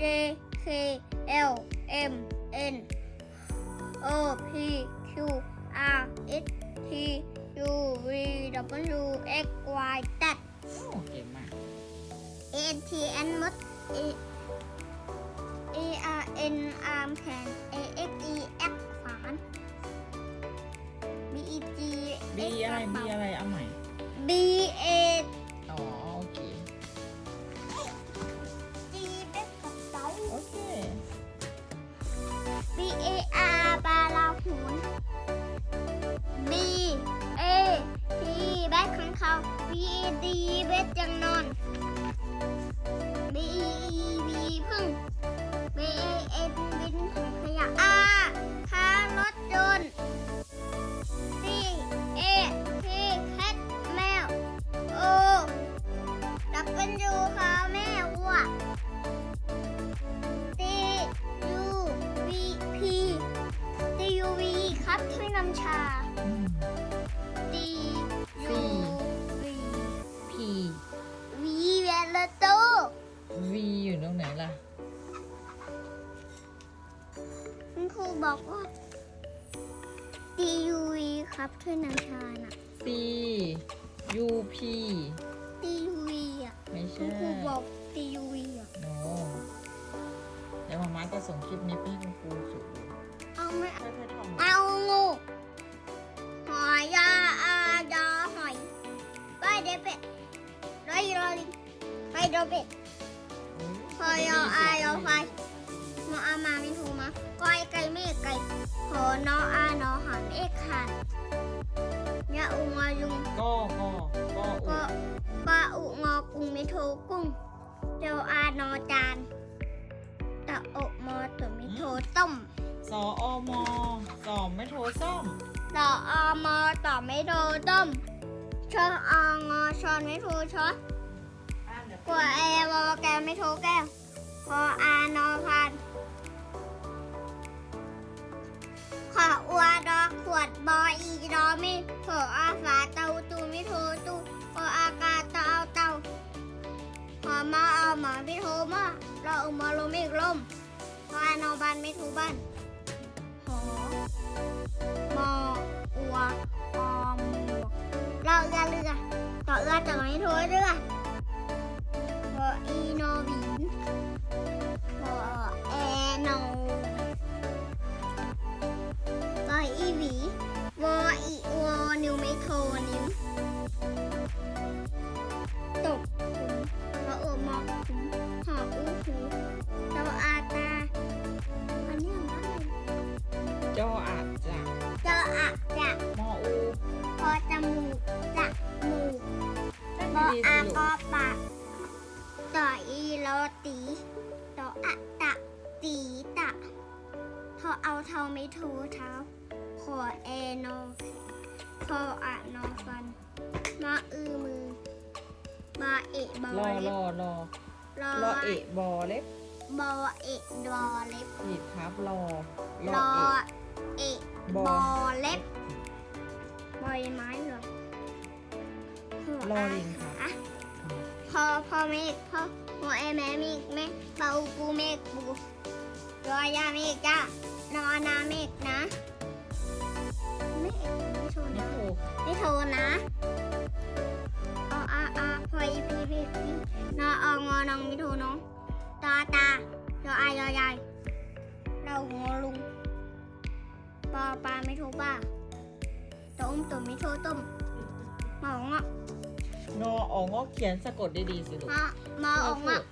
J K L M N O P Q R S T U V W X Y Z โอ้เก่งมาก A T N มด A A R N อาร์มแขน A X E X ขวาน B E G บีอะไรบีอะไร เอาใหม่ B A คุณครูบอกว่า T U V ครับช่วยนำชาน่ะ C U P T U V อะไม่คุใช่ ณครูบอก T U V อะ โนเดี๋ยวมาม่าจะส่งคลิปนี้ไปให้คุณครูสุดเลยเอาไม่ค่อยๆท่องเอางูหอยยาอายาหอยไปเดเป็ดไรรอลิงไปโดเป็ดพอยออายอไฟ มออามาไม่ถูกมาก้อยไก่เมฆไก่หอนออานอหันเอกหันยะอุงอยุงก็ก็ก็อุก็ปาอุงอกุ้งไม่โทกุ้งเจ้าอานอจานตะอกมอตัวไม่โทต้มสออมสอมไม่โทรซ่อมตออมอต่อไม่โทต้มชอองอชอนไม่โทช้อนกว่าแอวอแกไม่โทแก้วพออานอพัน ดอดบออีดอมีขออาฝาเตาตูมิโทตูขออากาเตาเอาเตาขอมาเอาหมาพิโทมาเราเอามาลมอีกลมขออานอบันไม่ทูบันหอมออัวออมวกเราเรือเรือต่อเรือต่อไม่โทเรือขออีโนบิน จออาจจะจออะจะมออูพอจมูกจะมูกเล่นบอดีๆอาสิกลูอกปากต่ออีโรตีต่ออะตะตีตะพอเอาเท้าไม่ถูเท้าขอเอโนพออะนอฟันมาอือมือมาเอะบอรอเล็รบอรอรอรอเอะบอเล็บบอเอะดอเล็บผิดครับรอรอเอะ เอะบบออเล็บ บอยไม้เหรอหัวรอลิงครับอะพอพอเมฆพอหัวแอแม่เมฆแม่เป่าปูเมฆปูรอยาเมฆจ้านอนาเมฆนะเมฆไม่โทนนี่นะถูกไม่โทนนะออาอาพออีพีพีพีนอองอนองไม่โทน้องตาตายออายอยายเรางอลุง ปอปลาไม่โทบ้าต้มตุ่มไม่โทต้มหมองอะงออองอเขียนสะกดดีๆสิลูกมามาออกมาเออ